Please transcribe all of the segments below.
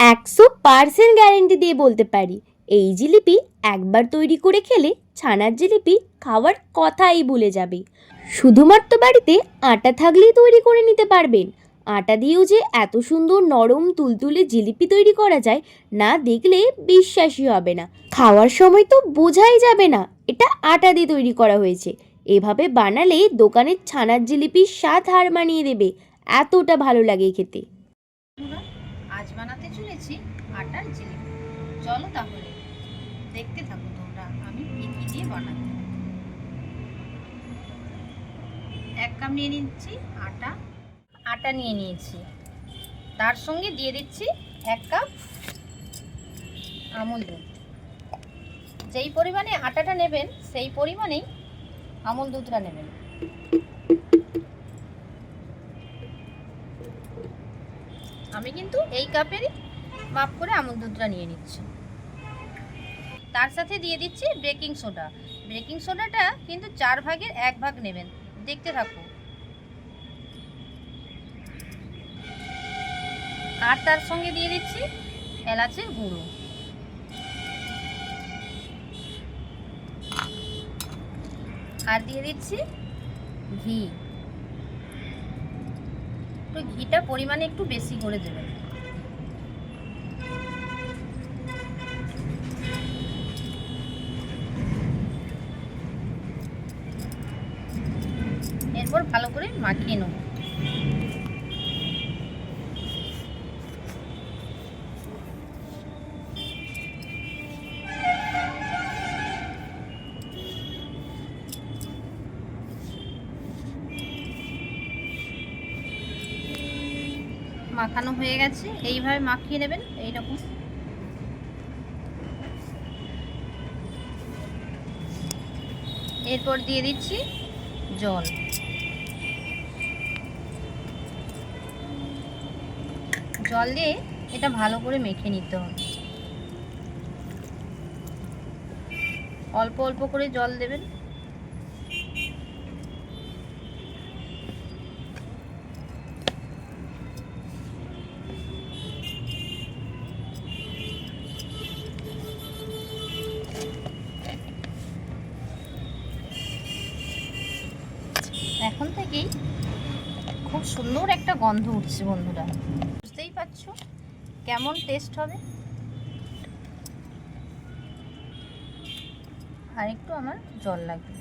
একশো percent guarantee দিয়ে বলতে পারি। এই জিলিপি একবার তৈরি করে খেলে ছানার জিলিপি খাওয়ার কথাই ভুলে যাবে। শুধুমাত্র বাড়িতে আটা থাকলেই তৈরি করে নিতে পারবেন। আটা দিয়েও যে এত সুন্দর নরম তুলতুলে জিলিপি তৈরি করা যায়, না দেখলে বিশ্বাসই হবে না। খাওয়ার সময় তো বোঝাই যাবে না, এটা আটা দিয়ে তৈরি করা হয়েছে। এভাবে বানালে দোকানের ছানার জিলিপির স্বাদ হার মানিয়ে দেবে। এতটা ভালো লাগে খেতে বন্ধুরা আজ বানাতে চলেছি আটার জিলিপি চলো তাহলে, দেখতে থাকো তোমরা, আমি কি দিয়ে বানাই এক কাপ নিয়ে নিচ্ছি আটা। আটা নিয়ে নিয়েছি। তার সঙ্গে দিয়ে দিচ্ছি এক কাপ আমুল দুধ। যেই পরিমাণে আটাটা নেবেন, সেই পরিমাণেই আমুল দুধটা নেবেন। আমি কিন্তু এই কাপেরই মাপ করে আমুল দুধটা নিয়ে নিচ্ছি। তার সাথে দিয়ে দিচ্ছি বেকিং সোডা। বেকিং সোডাটা কিন্তু চার ভাগের এক ভাগ নেবেন। দেখতে থাকো আর তার সঙ্গে দিয়ে দিচ্ছি এলাচের গুঁড়ো। আর দিয়ে দিচ্ছি ঘি। একটু ঘিটা পরিমাণে একটু বেশি করে দেবেন এরপর ভালো করে মাখিয়ে নেব। মাখানো হয়ে গেছে এইভাবে মাখিয়ে নেবেন এইরকম। এরপর দিয়ে দিচ্ছি জল। জল দিয়ে এটা ভালো করে মেখে নিতে হবে। অল্প অল্প করে জল দেবেন। এখন থেকেই খুব সুন্দর একটা গন্ধ উঠছে বন্ধুরা। কেমন টেস্ট হবে? আর একটু আমার জল লাগবে।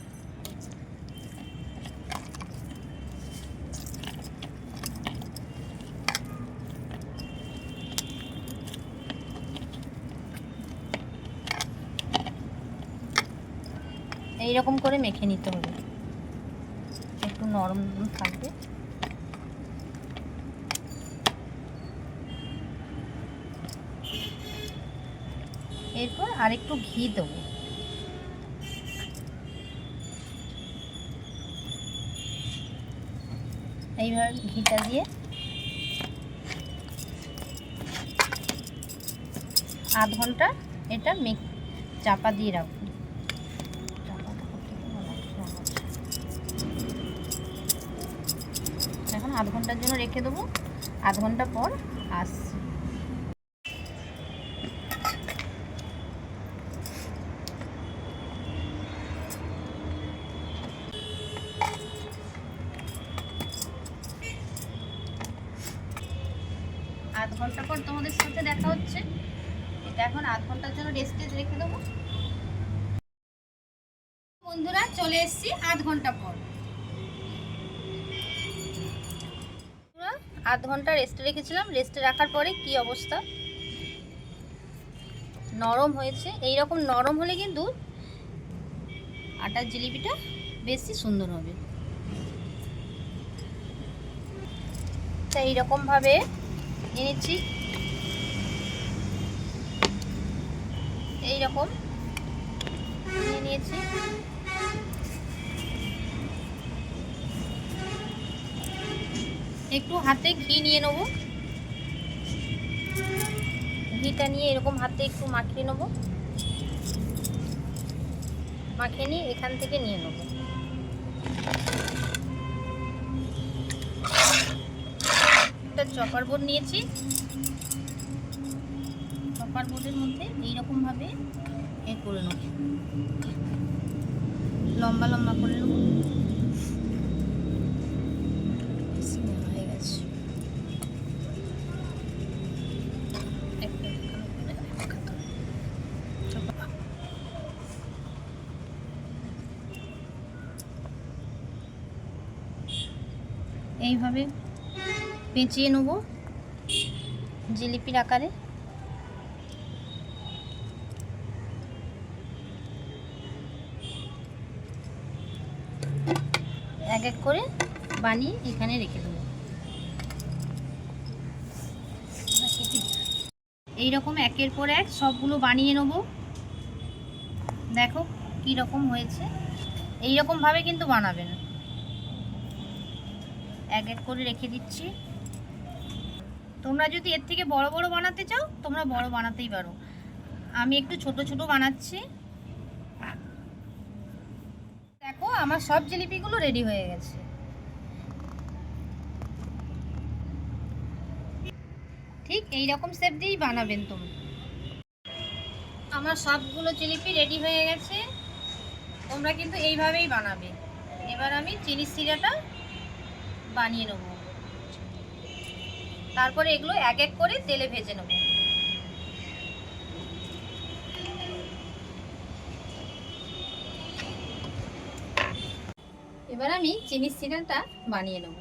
এইরকম করে মেখে নিতে হবে। একটু নরম থাকবে। এরপর আরেকটু ঘি দেবো। এইভাবে ঘিটা দিয়ে আধ ঘণ্টা এটা মেক চাপা দিয়ে রাখব। এখন আধ ঘণ্টার জন্য রেখে দেবো। আধ ঘণ্টা পর আসছি আধ ঘণ্টা পর তোমাদের সাথে দেখা হচ্ছে। এটা এখন আধ ঘণ্টার জন্য রেস্টে রেখে দেবো। বন্ধুরা, চলে এসেছি আধ ঘণ্টা পর। আধ ঘণ্টা রেস্টে রেখেছিলাম। রেস্টে রাখার পরে কি অবস্থা? নরম হয়েছে। এই রকম নরম হলে কিন্তু আটার জিলিপিটা বেশি সুন্দর হবে। তা এইরকমভাবে নিয়ে নিচ্ছি এইরকম। নিয়ে নিয়েছি। একটু হাতে ঘি নিয়ে নেব। ঘিটা নিয়ে এরকম হাতে একটু মাখিয়ে নেব। মাখিয়ে নিয়ে এখান থেকে নিয়ে নেব। একটা চপার নিয়েছি। পেপার বোর্ডের মধ্যে এইরকমভাবে এ করে নেব। লম্বা লম্বা করে নেব। এইভাবে পেঁচিয়ে নেব জিলিপির আকারে। এক এক করে বানিয়ে এখানে রেখে দেবো। এইরকম একের পর এক সবগুলো বানিয়ে নেব। দেখো কি রকম হয়েছে। এইরকমভাবে কিন্তু বানাবেন এক এক করে রেখে দিচ্ছি। তোমরা যদি এর থেকে বড় বড় বানাতে চাও, তোমরা বড় বানাতেই পারো। আমি একটু ছোট ছোট বানাচ্ছি দেখো আমার সব জিলিপিগুলো রেডি হয়ে গেছে। ঠিক এই রকম শেপ দিয়েই বানাবেন তুমি আমার সবগুলো জিলিপি রেডি হয়ে গেছে। তোমরা কিন্তু এইভাবেই বানাবে। এবার আমি চিনি সিরাটা বানিয়ে নেব। তারপরে এগুলো এক এক করে তেলে ভেজে নেব। এবার আমি চিনি সিরাটা বানিয়ে নেব।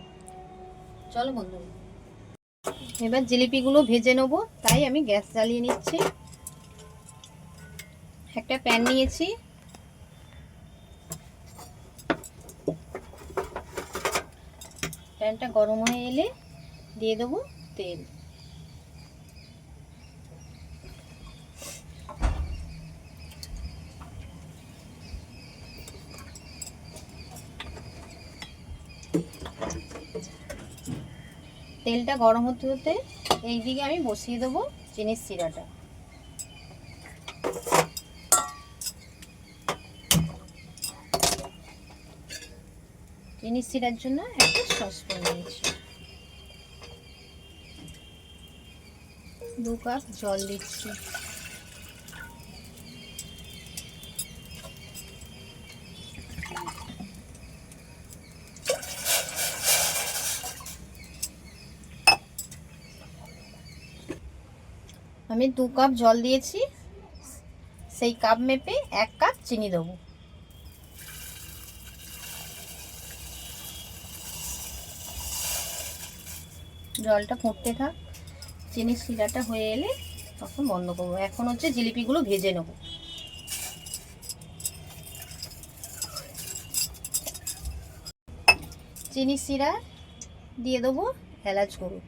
চলো বন্ধু এবার জিলিপিগুলো ভেজে নেব, তাই আমি গ্যাস জ্বালিয়ে নিচ্ছি। একটা প্যান নিয়েছি। প্যানটা গরম হয়ে এলে দিয়ে দেবো তেল। তেলটা গরম হতে হতে এইদিকে আমি বসিয়ে দেবো চিনির সিরাটা চিনির সিরার জন্য একটা সসপ্যান নিয়েছি। দু কাপ জল দিচ্ছি। আমি দু কাপ জল দিয়েছি। সেই কাপ মেপে এক কাপ চিনি দেবো। জলটা ফুটতে থাক। চিনির শিরাটা হয়ে এলে তখন বন্ধ করব। এখন হচ্ছে জিলিপিগুলো ভেজে নেব। চিনি শিরা দিয়ে দেবো এলাচ গুঁড়ো।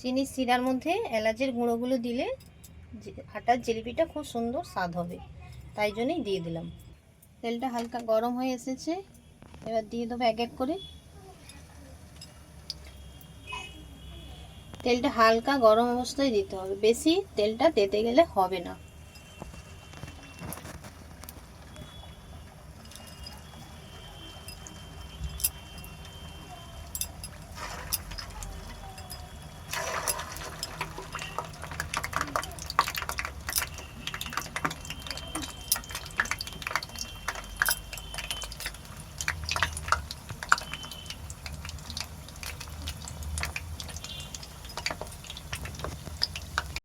চিনির শিরার মধ্যে এলাচের গুঁড়োগুলো দিলে আটার জিলিপিটা খুব সুন্দর স্বাদ হবে। তাই জন্যই দিয়ে দিলাম। তেলটা হালকা গরম হয়ে এসেছে। এবার দিয়ে দেবো এক এক করে। তেলটা হালকা গরম অবস্থায় দিতে হবে। বেশি তেলটা তেতে গেলে হবে না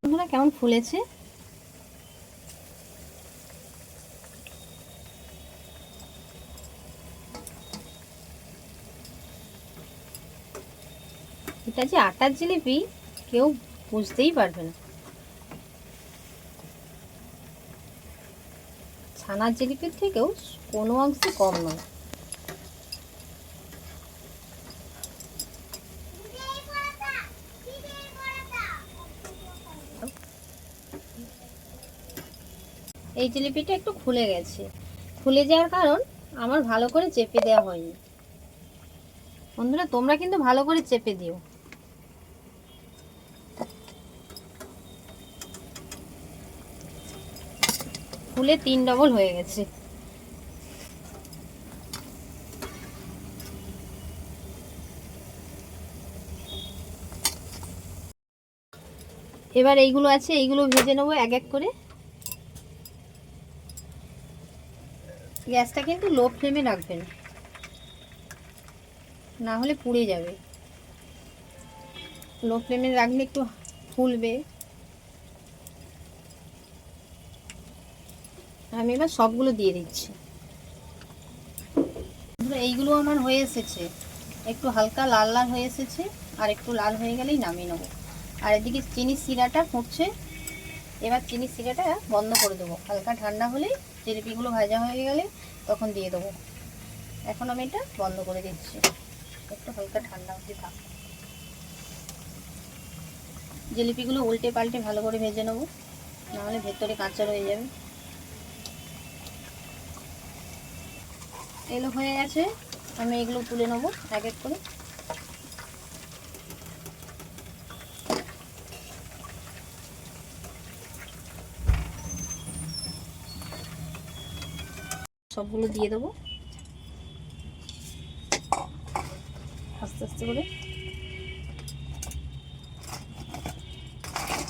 বন্ধুরা কেমন ফুলেছে? এটা যে আটার জিলিপি কেউ বুঝতেই পারবে না। ছানার জিলিপির থেকেও কোনো অংশে কম নয়। এই জিলিপিটা একটু খুলে গেছে। খুলে যাওয়ার কারণ আমার ভালো করে চেপে দেওয়া হয়নি। বন্ধুরা, তোমরা কিন্তু ভালো করে চেপে দিও। খুলে তিন ডবল হয়ে গেছে। এবার এইগুলো আছে, এইগুলো ভেজে নেব এক এক করে। গ্যাসটা কিন্তু লো ফ্লেমে রাখবেন। না হলে পুড়ে যাবে। লো ফ্লেমে রাখলে একটু ফুলবে। আমি এবার সবগুলো দিয়ে দিচ্ছি। এইগুলো আমার হয়ে এসেছে। একটু হালকা লাল লাল হয়ে এসেছে, আর একটু লাল হয়ে গেলেই নামিয়ে নেব। আর এদিকে চিনি শিরাটা ফুটছে। এবার চিনি শিরাটা বন্ধ করে দেবো। হালকা ঠান্ডা হলেই জিলিপিগুলো ভাজা হয়ে গেলে তখন দিয়ে দেবো। এখন আমি এটা বন্ধ করে দিচ্ছি। একটু হালকা ঠান্ডা হতে থাক। জিলিপিগুলো উল্টে পাল্টে ভালো করে ভেজে নেব। নাহলে ভেতরে কাঁচা রয়ে যাবে। এগুলো হয়ে গেছে। আমি এগুলো তুলে নেব এক এক করে। সবগুলো দিয়ে দেবো। আস্তে আস্তে করে।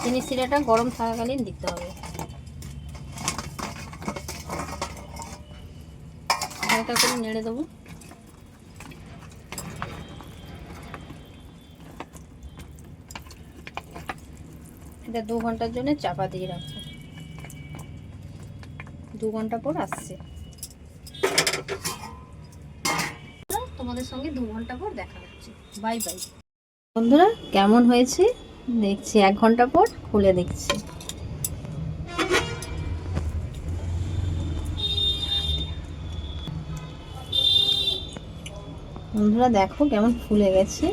চিনি শিরাটা গরম থাকাকালীন দিতে হবে। হালকা করে নেড়ে দেবো। এটা দু ঘণ্টার জন্য চাপা দিয়ে রাখব। দু ঘণ্টা পর আসছে। তোমাদের সঙ্গে দু ঘণ্টা পর দেখা হচ্ছে। বাই বাই বন্ধুরা কেমন হয়েছে? দেখছি এক ঘণ্টা পর খুলে দেখছি। বন্ধুরা দেখো কেমন ফুলে গেছে।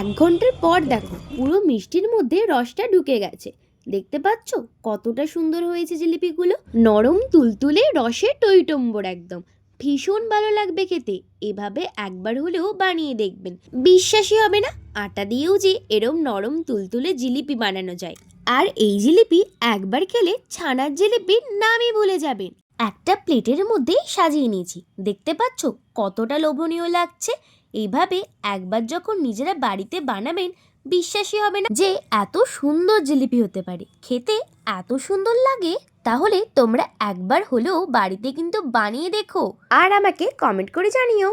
এক ঘণ্টার পর দেখো পুরো মিষ্টির মধ্যে রসটা ঢুকে গেছে। দেখতে পাচ্ছ কতটা সুন্দর হয়েছে জিলিপিগুলো? নরম তুলতুলে রসে টইটম্বর একদম। ভীষণ ভালো লাগবে খেতে। এভাবে একবার হলেও বানিয়ে দেখবেন। বিশ্বাসই হবে না, আটা দিয়েও যে এরম নরম তুলতুলে জিলিপি বানানো যায়। আর এই জিলিপি একবার খেলে ছানার জিলিপির নামই ভুলে যাবেন। একটা প্লেটের মধ্যে সাজিয়ে নিয়েছি। দেখতে পাচ্ছ কতটা লোভনীয় লাগছে। এইভাবে একবার যখন নিজেরা বাড়িতে বানাবেন, বিশ্বাসই হবে না যে এত সুন্দর জিলিপি হতে পারে। খেতে এত সুন্দর লাগে তাহলে তোমরা একবার হলেও বাড়িতে কিন্তু বানিয়ে দেখো। আর আমাকে কমেন্ট করে জানিও।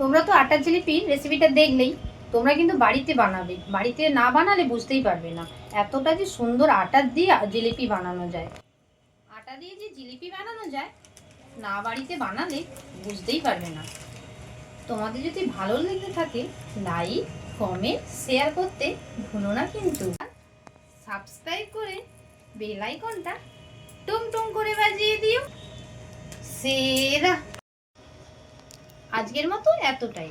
তোমরা তো আটার জিলিপির রেসিপিটা দেখলেই তোমরা কিন্তু বাড়িতে বানাবে। বাড়িতে না বানালে বুঝতেই পারবে না। এতটা যে সুন্দর আটার দিয়ে জিলিপি বানানো যায়। আটা দিয়ে যে জিলিপি বানানো যায় না বাড়িতে বানালে বুঝতেই পারবে না। তোমাদের যদি ভালো লেগে থাকে লাইক কমেন্ট শেয়ার করতে ভুলো না কিন্তু। সাবস্ক্রাইব করে বেল আইকনটা টুং টুং করে বাজিয়ে দিও। সেরা। আজকের মতো এতটাই।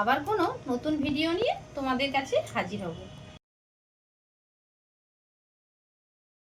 আবার কোনো নতুন ভিডিও নিয়ে তোমাদের কাছে হাজির হব।